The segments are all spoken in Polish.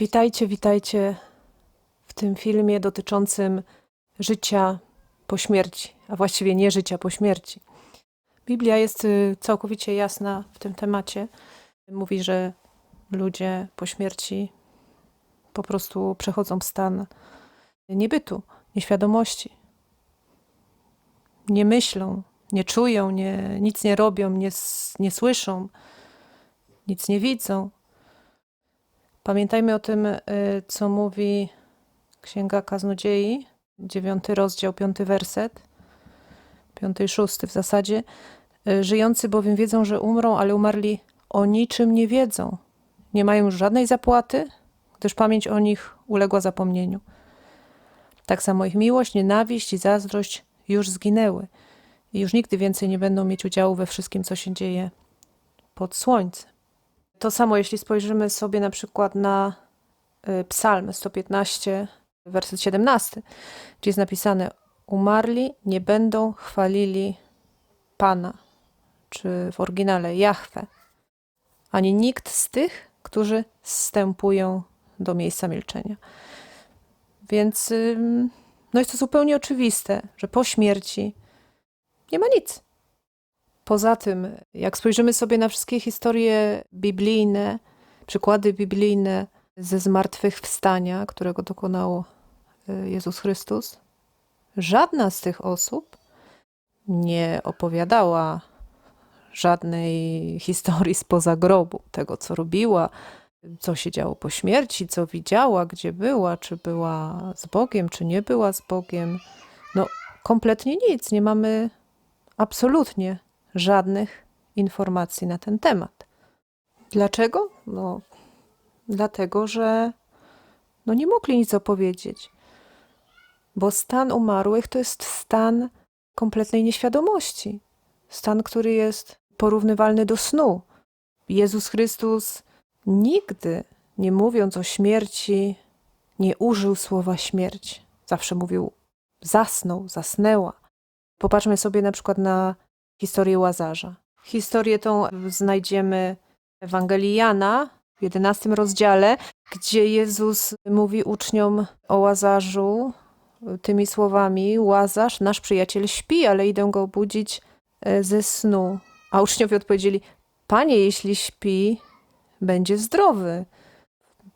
Witajcie, witajcie w tym filmie dotyczącym życia po śmierci, a właściwie nie życia po śmierci. Biblia jest y, całkowicie jasna w tym temacie. Mówi, że ludzie po śmierci po prostu przechodzą w stan niebytu, nieświadomości. Nie myślą, nie czują, nie, nic nie robią, nie, nie słyszą, nic nie widzą. Pamiętajmy o tym, y, co mówi Księga Kaznodziei, dziewiąty rozdział, piąty werset, piąty i szósty w zasadzie. Y, Żyjący bowiem wiedzą, że umrą, ale umarli o niczym nie wiedzą. Nie mają już żadnej zapłaty, gdyż pamięć o nich uległa zapomnieniu. Tak samo ich miłość, nienawiść i zazdrość już zginęły i już nigdy więcej nie będą mieć udziału we wszystkim, co się dzieje pod słońcem. To samo, jeśli spojrzymy sobie na przykład na y, Psalm 115, werset 17, gdzie jest napisane: Umarli nie będą chwalili Pana, czy w oryginale Jahwe, ani nikt z tych, którzy zstępują do miejsca milczenia. Więc no jest to zupełnie oczywiste, że po śmierci nie ma nic. Poza tym, jak spojrzymy sobie na wszystkie historie biblijne, przykłady biblijne ze zmartwychwstania, którego dokonał y, Jezus Chrystus, żadna z tych osób nie opowiadała żadnej historii spoza grobu, tego co robiła, co się działo po śmierci, co widziała, gdzie była, czy była z Bogiem, czy nie była z Bogiem. No, kompletnie nic. Nie mamy absolutnie żadnych informacji na ten temat. Dlaczego? No, dlatego, że no nie mogli nic opowiedzieć. Bo stan umarłych to jest stan kompletnej nieświadomości. Stan, który jest porównywalny do snu. Jezus Chrystus nigdy, nie mówiąc o śmierci, nie użył słowa śmierć. Zawsze mówił zasnął, zasnęła. Popatrzmy sobie na przykład na historię Łazarza. Historię tą znajdziemy w Ewangelii Jana w 11 rozdziale, gdzie Jezus mówi uczniom o Łazarzu tymi słowami: Łazarz, nasz przyjaciel śpi, ale idę go obudzić e, ze snu. A uczniowie odpowiedzieli: Panie, jeśli śpi, będzie zdrowy.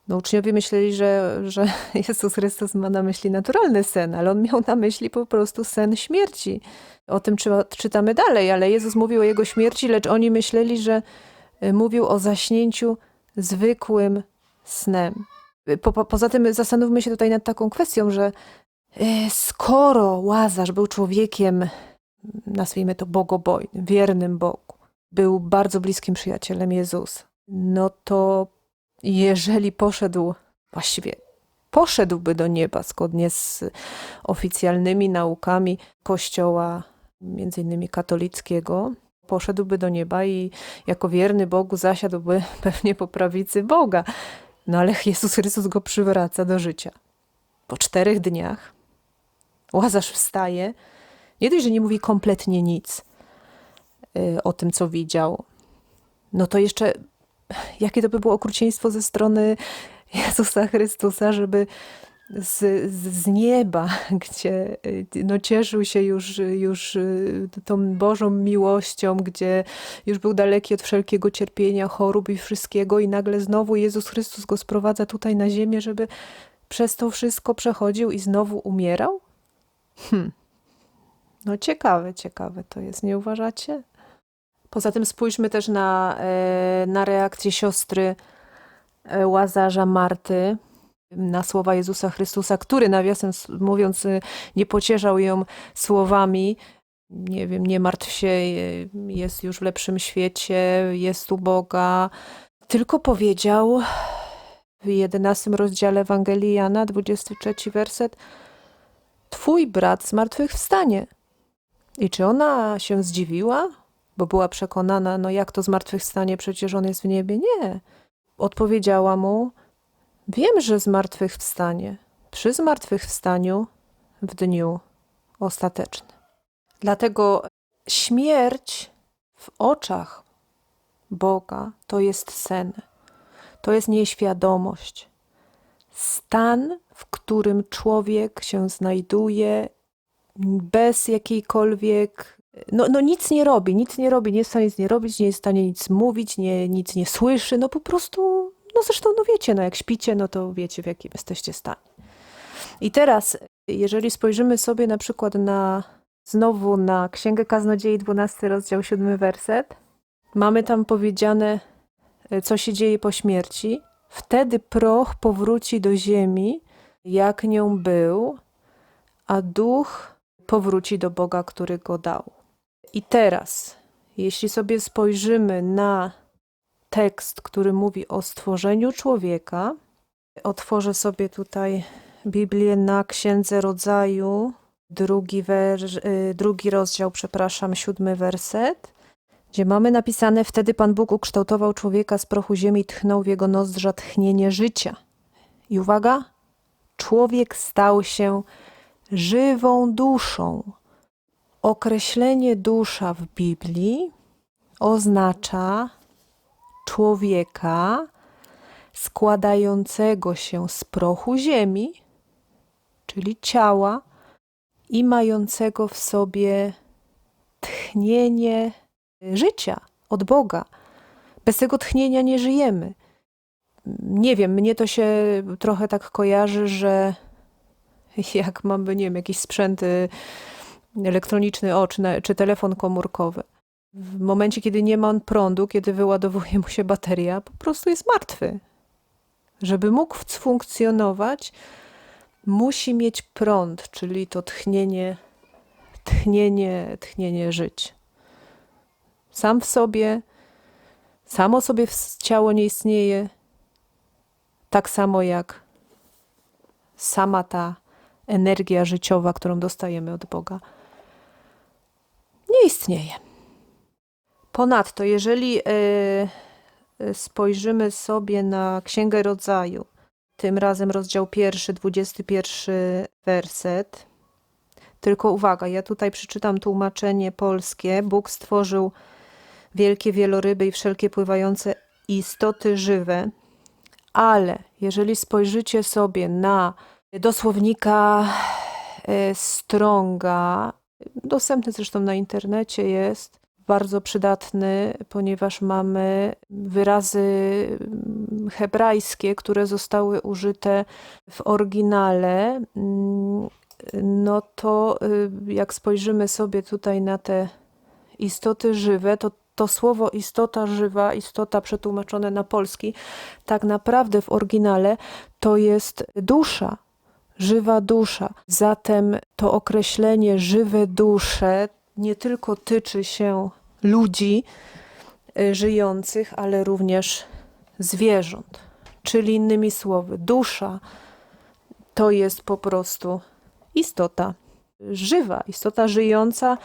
No, uczniowie myśleli, że, że Jezus Chrystus ma na myśli naturalny sen, ale on miał na myśli po prostu sen śmierci. O tym czy- czytamy dalej, ale Jezus mówił o jego śmierci, lecz oni myśleli, że y, mówił o zaśnięciu zwykłym snem. Y, Po, po, poza tym zastanówmy się tutaj nad taką kwestią, że y, skoro Łazarz był człowiekiem, nazwijmy to bogobojnym, wiernym Bogu, był bardzo bliskim przyjacielem Jezusa, no to jeżeli poszedł, właściwie poszedłby do nieba zgodnie z oficjalnymi naukami Kościoła, między innymi katolickiego, poszedłby do nieba i jako wierny Bogu zasiadłby pewnie po prawicy Boga. No ale Jezus Chrystus go przywraca do życia. Po czterech dniach Łazarz wstaje, nie dość, że nie mówi kompletnie nic y, o tym, co widział, no to jeszcze jakie to by było okrucieństwo ze strony Jezusa Chrystusa, żeby z, z nieba, gdzie no, cieszył się już, już y, tą Bożą miłością, gdzie już był daleki od wszelkiego cierpienia, chorób i wszystkiego, i nagle znowu Jezus Chrystus go sprowadza tutaj na ziemię, żeby przez to wszystko przechodził i znowu umierał? Hm. No ciekawe, ciekawe to jest, nie uważacie? Poza tym spójrzmy też na, e, na reakcję siostry e, Łazarza Marty na słowa Jezusa Chrystusa, który nawiasem mówiąc e, nie pocieszał ją słowami nie wiem, nie martw się, jest już w lepszym świecie, jest u Boga, tylko powiedział w 11 rozdziale Ewangelii Jana, 23 werset Twój brat zmartwychwstanie. I czy ona się zdziwiła? Bo była przekonana, no jak to zmartwychwstanie, przecież on jest w niebie. Nie. Odpowiedziała mu, wiem, że zmartwychwstanie. Przy zmartwychwstaniu w dniu ostatecznym. Dlatego śmierć w oczach Boga to jest sen. To jest nieświadomość. stan, w którym człowiek się znajduje bez jakiejkolwiek. No, no nic nie robi, nic nie robi, nie jest w stanie nic nie robić, nie jest w stanie nic mówić, nie, nic nie słyszy, no po prostu, no zresztą, no wiecie, no jak śpicie, no to wiecie w jakim jesteście stanie. I teraz, jeżeli spojrzymy sobie na przykład na, znowu na Księgę Kaznodziei, 12 rozdział, 7 werset, mamy tam powiedziane, e, co się dzieje po śmierci. Wtedy proch powróci do ziemi, jak nią był, a duch powróci do Boga, który go dał. I teraz, jeśli sobie spojrzymy na tekst, który mówi o stworzeniu człowieka, otworzę sobie tutaj Biblię na Księdze Rodzaju, drugi, y, drugi rozdział, przepraszam, siódmy werset, gdzie mamy napisane: Wtedy Pan Bóg ukształtował człowieka z prochu ziemi, tchnął w jego nozdrza tchnienie życia. I uwaga, człowiek stał się żywą duszą. Określenie dusza w Biblii oznacza człowieka składającego się z prochu ziemi, czyli ciała, i mającego w sobie tchnienie życia od Boga. Bez tego tchnienia nie żyjemy. Nie wiem, mnie to się trochę tak kojarzy, że jak mamy, nie wiem, jakiś sprzęt y, elektroniczny, o, czy, czy telefon komórkowy. W momencie, kiedy nie ma on prądu, kiedy wyładowuje mu się bateria, po prostu jest martwy. Żeby mógł funkcjonować, musi mieć prąd, czyli to tchnienie, tchnienie, tchnienie żyć. Sam w sobie, samo sobie ciało nie istnieje, tak samo jak sama ta energia życiowa, którą dostajemy od Boga, nie istnieje. Ponadto, jeżeli yy, spojrzymy sobie na Księgę Rodzaju, tym razem rozdział pierwszy, dwudziesty pierwszy werset. Tylko uwaga, ja tutaj przeczytam tłumaczenie polskie. Bóg stworzył wielkie wieloryby i wszelkie pływające istoty żywe, ale jeżeli spojrzycie sobie na dosłownika e, Stronga, dostępny zresztą na internecie jest, bardzo przydatny, ponieważ mamy wyrazy mm, hebrajskie, które zostały użyte w oryginale. Mm, no to y, jak spojrzymy sobie tutaj na te istoty żywe, to to słowo istota żywa, istota przetłumaczone na polski, tak naprawdę w oryginale to jest dusza, żywa dusza. Zatem to określenie żywe dusze nie tylko tyczy się ludzi y, żyjących, ale również zwierząt. Czyli innymi słowy, dusza to jest po prostu istota żywa, istota żyjąca,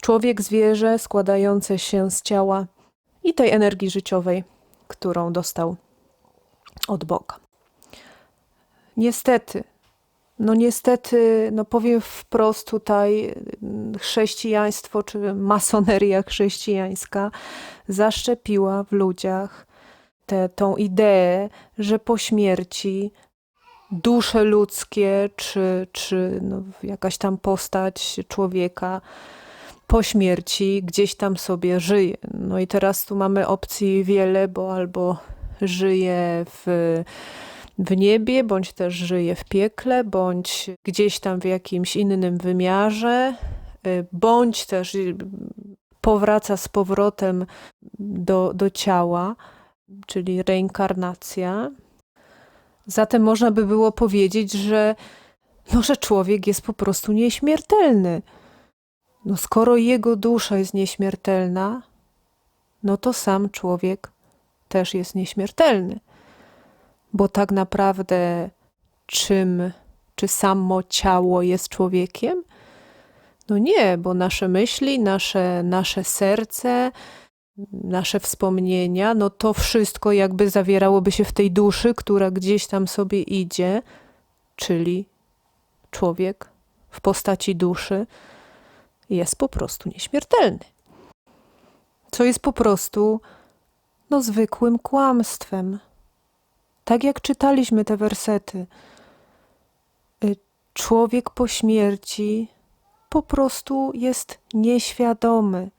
człowiek, zwierzę składające się z ciała i tej energii życiowej, którą dostał od Boga. Niestety, no niestety, no powiem wprost tutaj, chrześcijaństwo czy masoneria chrześcijańska zaszczepiła w ludziach tę tą ideę, że po śmierci dusze ludzkie czy, czy no jakaś tam postać człowieka po śmierci gdzieś tam sobie żyje. No i teraz tu mamy opcji wiele, bo albo żyje w w niebie, bądź też żyje w piekle, bądź gdzieś tam w jakimś innym wymiarze, y, bądź też y, powraca z powrotem do, do ciała, czyli reinkarnacja. Zatem można by było powiedzieć, że, no, że człowiek jest po prostu nieśmiertelny. No, skoro jego dusza jest nieśmiertelna, no to sam człowiek też jest nieśmiertelny bo tak naprawdę czym, czy samo ciało jest człowiekiem? No nie, bo nasze myśli, nasze, nasze serce, nasze wspomnienia, no to wszystko jakby zawierałoby się w tej duszy, która gdzieś tam sobie idzie, czyli człowiek w postaci duszy jest po prostu nieśmiertelny. Co jest po prostu no zwykłym kłamstwem Tak jak czytaliśmy te wersety, y, człowiek po śmierci po prostu jest nieświadomy,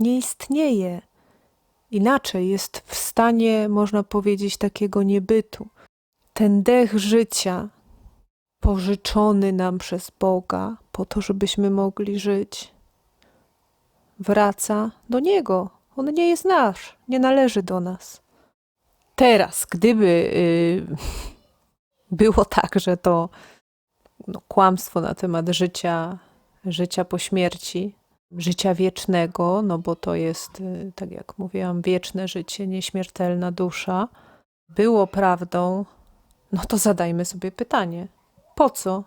nie istnieje. Inaczej jest w stanie, można powiedzieć, takiego niebytu. Ten dech życia, pożyczony nam przez Boga, po to, żebyśmy mogli żyć, wraca do Niego. On nie jest nasz, nie należy do nas. Teraz, gdyby yy, było tak, że to no, kłamstwo na temat życia, życia po śmierci, życia wiecznego, no bo to jest, y, tak jak mówiłam, wieczne życie, nieśmiertelna dusza, było prawdą, no to zadajmy sobie pytanie: po co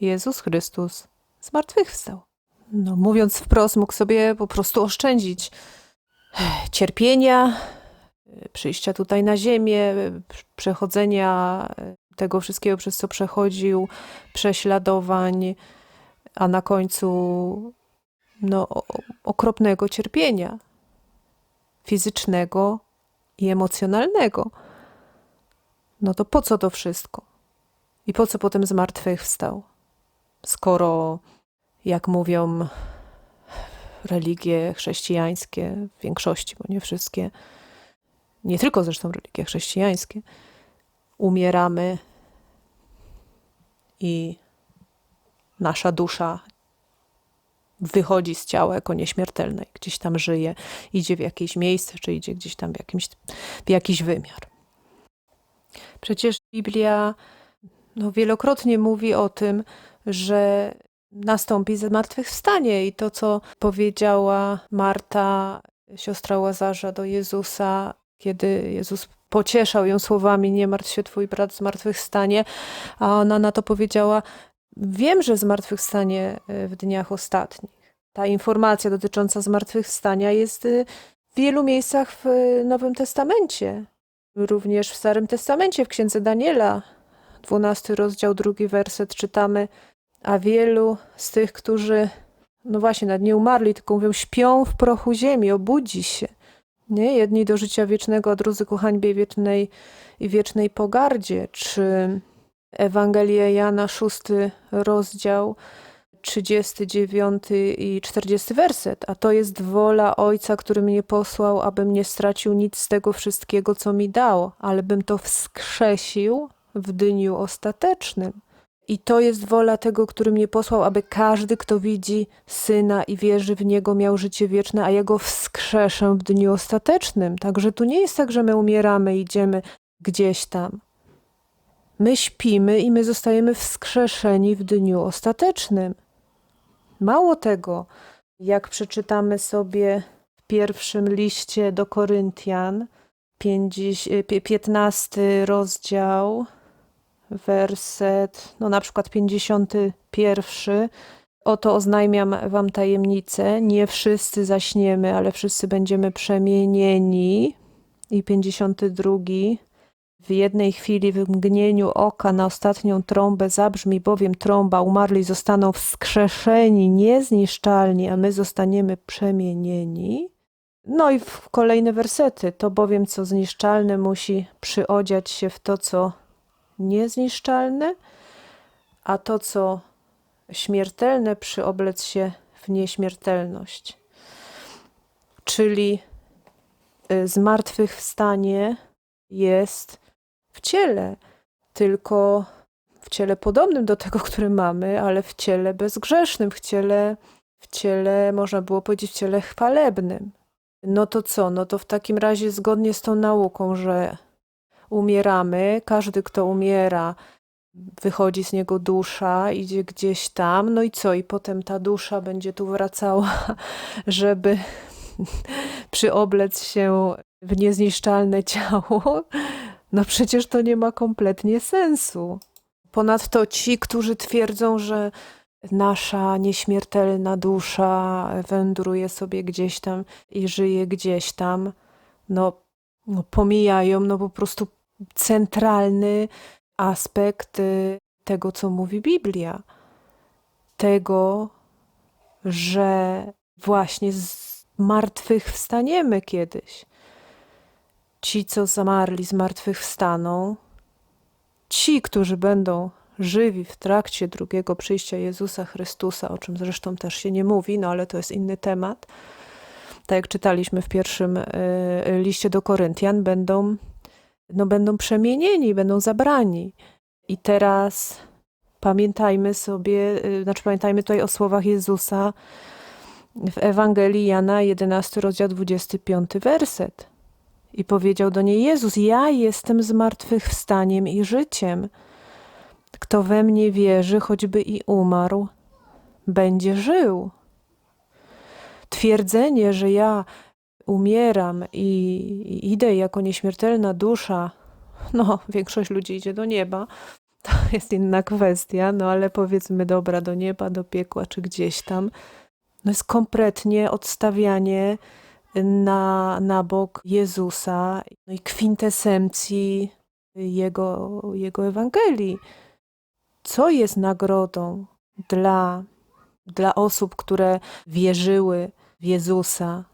Jezus Chrystus zmartwychwstał? No, mówiąc wprost, mógł sobie po prostu oszczędzić cierpienia, przyjścia tutaj na ziemię, przechodzenia tego wszystkiego, przez co przechodził, prześladowań, a na końcu no, okropnego cierpienia fizycznego i emocjonalnego. No to po co to wszystko? I po co potem zmartwychwstał? Skoro, jak mówią religie chrześcijańskie, w większości, bo nie wszystkie, nie tylko zresztą religie chrześcijańskie, umieramy i nasza dusza wychodzi z ciała jako nieśmiertelnej, gdzieś tam żyje, idzie w jakieś miejsce, czy idzie gdzieś tam w, jakimś, w jakiś wymiar. Przecież Biblia no, wielokrotnie mówi o tym, że nastąpi zmartwychwstanie i to, co powiedziała Marta, siostra Łazarza do Jezusa, kiedy Jezus pocieszał ją słowami: Nie martw się, twój brat zmartwychwstanie, a ona na to powiedziała: Wiem, że zmartwychwstanie e, w dniach ostatnich. Ta informacja dotycząca zmartwychwstania jest e, w wielu miejscach w e, Nowym Testamencie, również w Starym Testamencie, w Księdze Daniela, 12 rozdział, drugi werset czytamy, a wielu z tych, którzy, no właśnie, nad nie umarli, tylko mówią, śpią w prochu ziemi, obudzi się. Nie? Jedni do życia wiecznego, a drudzy ku hańbie wiecznej i wiecznej pogardzie. Czy Ewangelia Jana, szósty rozdział, 39 i 40 werset. A to jest wola Ojca, który mnie posłał, abym nie stracił nic z tego wszystkiego, co mi dał, ale bym to wskrzesił w dniu ostatecznym. I to jest wola tego, który mnie posłał, aby każdy, kto widzi Syna i wierzy w Niego, miał życie wieczne, a ja go wskrzeszę w dniu ostatecznym. Także tu nie jest tak, że my umieramy, idziemy gdzieś tam. My śpimy i my zostajemy wskrzeszeni w dniu ostatecznym. Mało tego, jak przeczytamy sobie w pierwszym liście do Koryntian, 15 rozdział, werset, no na przykład 51. Oto oznajmiam wam tajemnicę, nie wszyscy zaśniemy, ale wszyscy będziemy przemienieni. I 52. W jednej chwili, w mgnieniu oka, na ostatnią trąbę zabrzmi bowiem trąba, umarli zostaną wskrzeszeni, niezniszczalni, a my zostaniemy przemienieni. No i w kolejne wersety. To bowiem, co zniszczalne, musi przyodziać się w to, co niezniszczalne, a to, co śmiertelne, przyoblec się w nieśmiertelność. Czyli y, zmartwychwstanie jest w ciele, tylko w ciele podobnym do tego, które mamy, ale w ciele bezgrzesznym, w ciele, w ciele, można było powiedzieć, w ciele chwalebnym. No to co? No to w takim razie zgodnie z tą nauką, że umieramy, każdy, kto umiera, wychodzi z niego dusza, idzie gdzieś tam, no i co? I potem ta dusza będzie tu wracała, żeby przyoblec się w niezniszczalne ciało. No przecież to nie ma kompletnie sensu. Ponadto ci, którzy twierdzą, że nasza nieśmiertelna dusza wędruje sobie gdzieś tam i żyje gdzieś tam, no, no pomijają no po prostu centralny aspekt y, tego, co mówi Biblia. Tego, że właśnie z martwych wstaniemy kiedyś. ci, co zamarli, z martwych wstaną, ci, którzy będą żywi w trakcie drugiego przyjścia Jezusa Chrystusa, o czym zresztą też się nie mówi, no ale to jest inny temat. Tak jak czytaliśmy w pierwszym y, liście do Koryntian, będą, no, będą przemienieni, będą zabrani. I teraz pamiętajmy sobie, y, znaczy pamiętajmy tutaj o słowach Jezusa w Ewangelii Jana 11 rozdział 25 werset. I powiedział do niej Jezus: Ja jestem zmartwychwstaniem i życiem. Kto we mnie wierzy, choćby i umarł, będzie żył. Twierdzenie, że ja umieram i, idę jako nieśmiertelna dusza, no, większość ludzi idzie do nieba, to jest inna kwestia, no ale powiedzmy, dobra, do nieba, do piekła czy gdzieś tam, no jest kompletnie odstawianie na, na bok Jezusa no i kwintesencji jego, jego Ewangelii. Co jest nagrodą dla, dla osób, które wierzyły w Jezusa,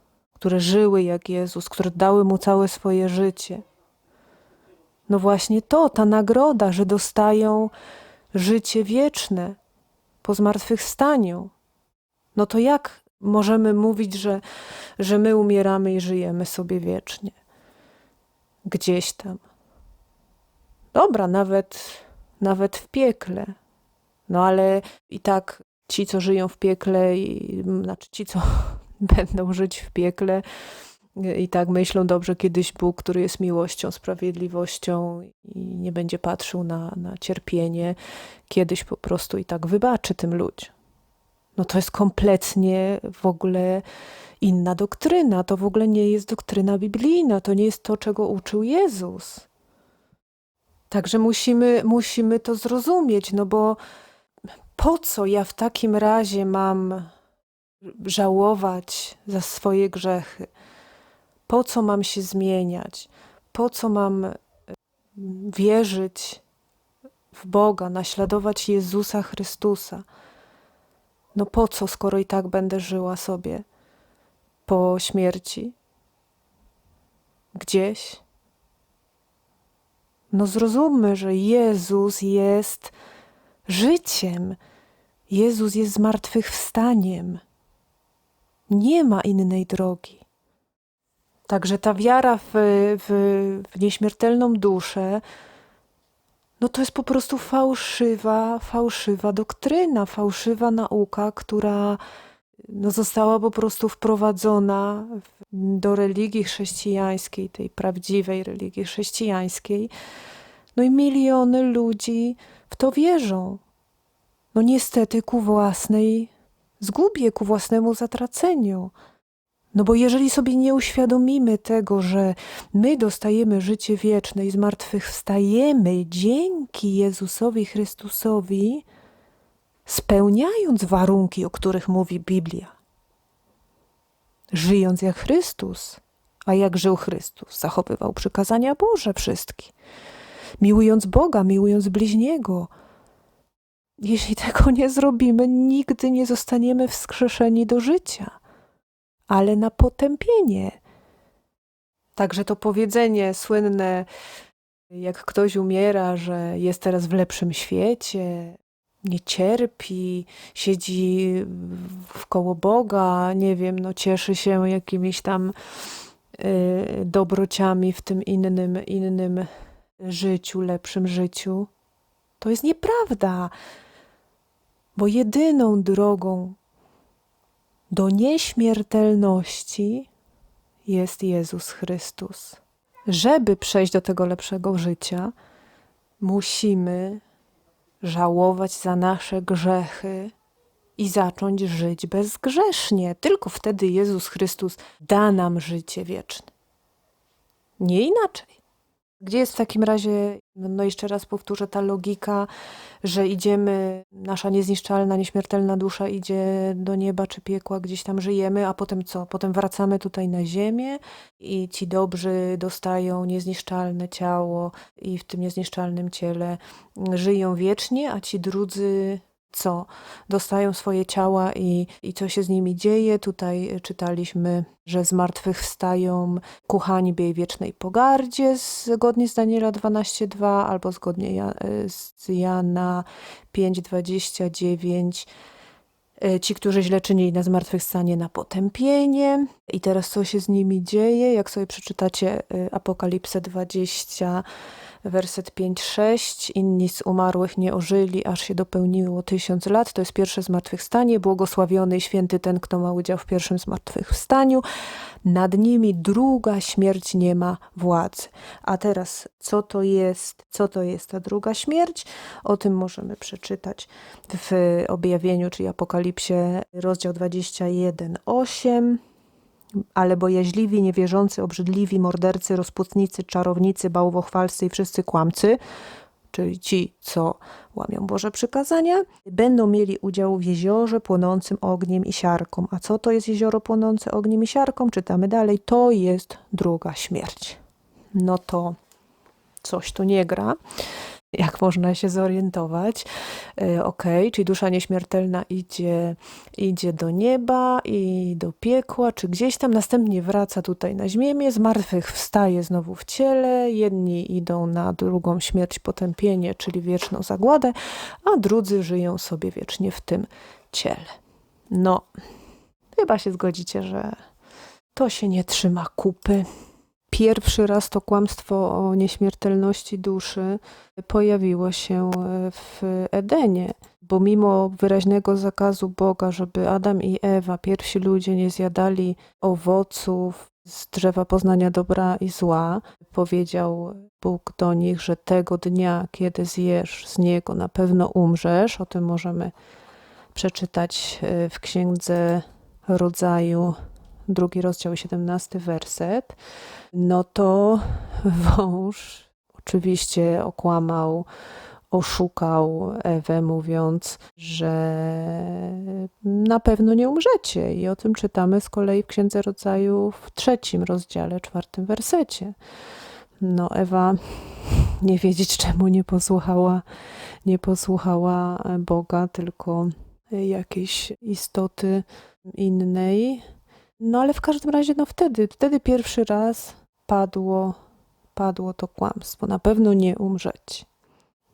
które żyły jak Jezus, które dały mu całe swoje życie? No właśnie to, ta nagroda, że dostają życie wieczne po zmartwychwstaniu. No to jak możemy mówić, że, że my umieramy i żyjemy sobie wiecznie? Gdzieś tam. Dobra, nawet, nawet w piekle. No ale i tak ci, co żyją w piekle, i, znaczy ci, co będą żyć w piekle, i tak myślą dobrze kiedyś Bóg, który jest miłością, sprawiedliwością i nie będzie patrzył na, na cierpienie, kiedyś po prostu i tak wybaczy tym ludziom. No to jest kompletnie w ogóle inna doktryna. To w ogóle nie jest doktryna biblijna, to nie jest to, czego uczył Jezus. Także musimy, musimy to zrozumieć, no bo po co ja w takim razie mam żałować za swoje grzechy? Po co mam się zmieniać? Po co mam e, wierzyć w Boga, naśladować Jezusa Chrystusa? No po co, skoro i tak będę żyła sobie po śmierci? Gdzieś? No zrozummy, że Jezus jest życiem. Jezus jest zmartwychwstaniem. Nie ma innej drogi. Także ta wiara w, w, w nieśmiertelną duszę, no to jest po prostu fałszywa, fałszywa doktryna, fałszywa nauka, która no została po prostu wprowadzona do religii chrześcijańskiej, tej prawdziwej religii chrześcijańskiej. No i miliony ludzi w to wierzą. No niestety ku własnej zgubie, ku własnemu zatraceniu. No bo jeżeli sobie nie uświadomimy tego, że my dostajemy życie wieczne i zmartwychwstajemy dzięki Jezusowi Chrystusowi, spełniając warunki, o których mówi Biblia, żyjąc jak Chrystus, a jak żył Chrystus, zachowywał przykazania Boże wszystkie, miłując Boga, miłując bliźniego. Jeśli tego nie zrobimy, nigdy nie zostaniemy wskrzeszeni do życia ale na potępienie. Także to powiedzenie słynne, jak ktoś umiera, że jest teraz w lepszym świecie, nie cierpi, siedzi w koło Boga, nie wiem, no cieszy się jakimiś tam y, dobrociami w tym innym, innym życiu, lepszym życiu. To jest nieprawda, bo jedyną drogą do nieśmiertelności jest Jezus Chrystus. Żeby przejść do tego lepszego życia, musimy żałować za nasze grzechy i zacząć żyć bezgrzesznie. Tylko wtedy Jezus Chrystus da nam życie wieczne. Nie inaczej. Gdzie jest w takim razie, no, jeszcze raz powtórzę, ta logika, że idziemy, nasza niezniszczalna, nieśmiertelna dusza idzie do nieba czy piekła, gdzieś tam żyjemy, a potem co? Potem wracamy tutaj na ziemię i ci dobrzy dostają niezniszczalne ciało i w tym niezniszczalnym ciele żyją wiecznie, a ci drudzy co dostają swoje ciała i, i co się z nimi dzieje. Tutaj czytaliśmy, że z martwych wstają ku hańbie i wiecznej pogardzie, zgodnie z Daniela 12.2 albo zgodnie z Jana 5.29 e, ci, którzy źle czynili na zmartwychwstanie, na potępienie. I teraz co się z nimi dzieje? Jak sobie przeczytacie e, Apokalipsę 20, werset 5-6. Inni z umarłych nie ożyli, aż się dopełniło tysiąc lat. To jest pierwsze zmartwychwstanie. Błogosławiony i święty ten, kto ma udział w pierwszym zmartwychwstaniu. Nad nimi druga śmierć nie ma władzy. A teraz, co to jest, co to jest ta druga śmierć? O tym możemy przeczytać w objawieniu, czyli Apokalipsie, rozdział 21, 8 ale bojaźliwi, niewierzący, obrzydliwi, mordercy, rozpustnicy, czarownicy, bałwochwalcy i wszyscy kłamcy, czyli ci, co łamią Boże przykazania, będą mieli udział w jeziorze płonącym ogniem i siarką. A co to jest jezioro płonące ogniem i siarką? Czytamy dalej. To jest druga śmierć. No to coś tu nie gra jak można się zorientować. E, ok, czyli dusza nieśmiertelna idzie, idzie do nieba i do piekła, czy gdzieś tam, następnie wraca tutaj na ziemię, z martwych wstaje znowu w ciele, jedni idą na drugą śmierć, potępienie, czyli wieczną zagładę, a drudzy żyją sobie wiecznie w tym ciele. No, chyba się zgodzicie, że to się nie trzyma kupy. Pierwszy raz to kłamstwo o nieśmiertelności duszy pojawiło się e, w Edenie, bo mimo wyraźnego zakazu Boga, żeby Adam i Ewa, pierwsi ludzie, nie zjadali owoców z drzewa poznania dobra i zła, powiedział Bóg do nich, że tego dnia, kiedy zjesz z niego, na pewno umrzesz. O tym możemy przeczytać e, w księdze rodzaju drugi rozdział, 17 werset, no to wąż oczywiście okłamał, oszukał Ewę, mówiąc, że na pewno nie umrzecie. I o tym czytamy z kolei w Księdze Rodzaju w trzecim rozdziale, czwartym wersecie. No, Ewa nie wiedzieć czemu nie posłuchała, nie posłuchała Boga, tylko jakiejś istoty innej. No ale w każdym razie, no wtedy, wtedy pierwszy raz padło, padło to kłamstwo. Na pewno nie umrzeć.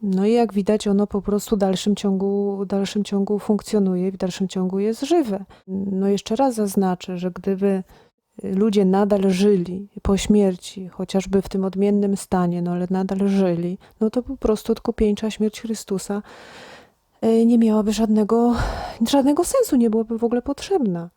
No i jak widać, ono po prostu w dalszym ciągu, w dalszym ciągu funkcjonuje w dalszym ciągu jest żywe. No jeszcze raz zaznaczę, że gdyby ludzie nadal żyli po śmierci, chociażby w tym odmiennym stanie, no ale nadal żyli, no to po prostu odkupieńcza śmierć Chrystusa e, nie miałaby żadnego, żadnego sensu, nie byłaby w ogóle potrzebna.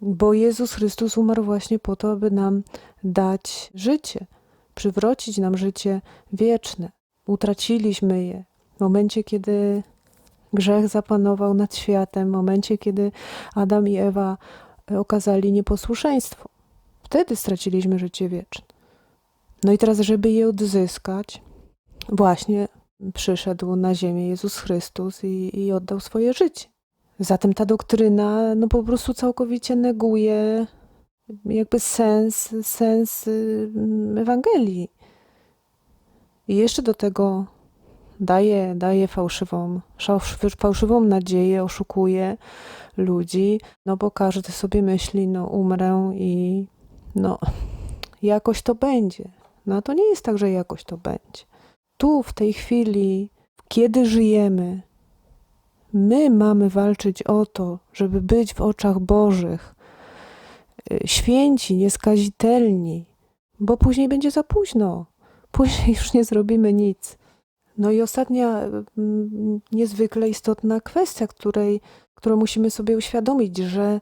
Bo Jezus Chrystus umarł właśnie po to, aby nam dać życie, przywrócić nam życie wieczne. Utraciliśmy je w momencie, kiedy grzech zapanował nad światem, w momencie, kiedy Adam i Ewa okazali nieposłuszeństwo. Wtedy straciliśmy życie wieczne. No i teraz, żeby je odzyskać, właśnie przyszedł na ziemię Jezus Chrystus i, i oddał swoje życie. Zatem ta doktryna no po prostu całkowicie neguje jakby sens, sens y, Ewangelii. I jeszcze do tego daje, daje fałszywą, fałszywą nadzieję, oszukuje ludzi, no bo każdy sobie myśli, no umrę i no jakoś to będzie. No to nie jest tak, że jakoś to będzie. Tu, w tej chwili, kiedy żyjemy, My mamy walczyć o to, żeby być w oczach Bożych y, święci, nieskazitelni, bo później będzie za późno. Później już nie zrobimy nic. No i ostatnia mm, niezwykle istotna kwestia, której, którą musimy sobie uświadomić, że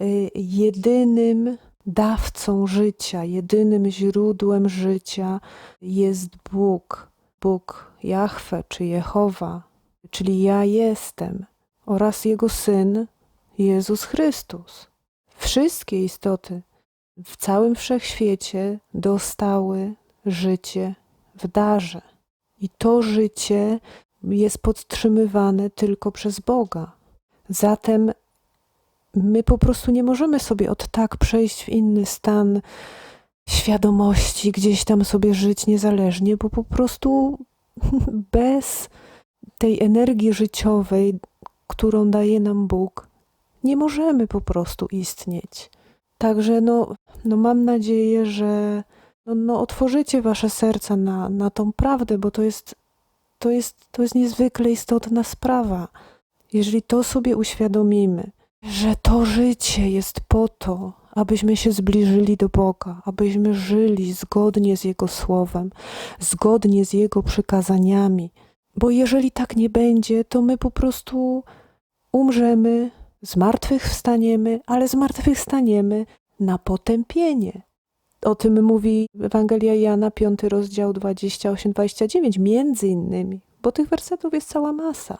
y, jedynym dawcą życia, jedynym źródłem życia jest Bóg. Bóg Jahwe czy Jehowa, czyli ja jestem, oraz Jego Syn, Jezus Chrystus. Wszystkie istoty w całym wszechświecie dostały życie w darze. I to życie jest podtrzymywane tylko przez Boga. Zatem my po prostu nie możemy sobie od tak przejść w inny stan świadomości, gdzieś tam sobie żyć niezależnie, bo po prostu bez tej energii życiowej, którą daje nam Bóg, nie możemy po prostu istnieć. Także no, no mam nadzieję, że no, no otworzycie wasze serca na, na tą prawdę, bo to jest, to, jest, to jest niezwykle istotna sprawa. Jeżeli to sobie uświadomimy, że to życie jest po to, abyśmy się zbliżyli do Boga, abyśmy żyli zgodnie z Jego słowem, zgodnie z Jego przykazaniami. Bo jeżeli tak nie będzie, to my po prostu umrzemy, zmartwychwstaniemy, ale zmartwychwstaniemy na potępienie. O tym mówi Ewangelia Jana, 5 rozdział 28-29, między innymi, bo tych wersetów jest cała masa.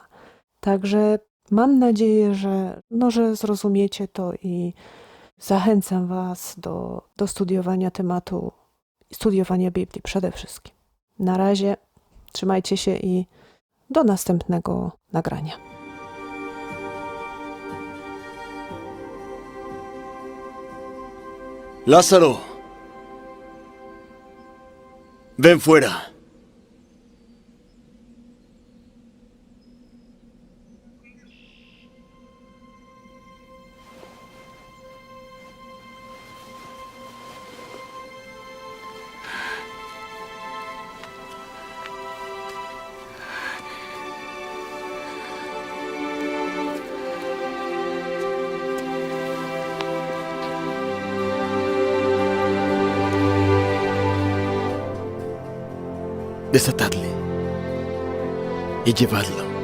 Także mam nadzieję, że, no, że zrozumiecie to i zachęcam Was do, do studiowania tematu, studiowania Biblii przede wszystkim. Na razie trzymajcie się i do następnego nagrania. Lázaro, ven fuera. Desatadle y llevadlo.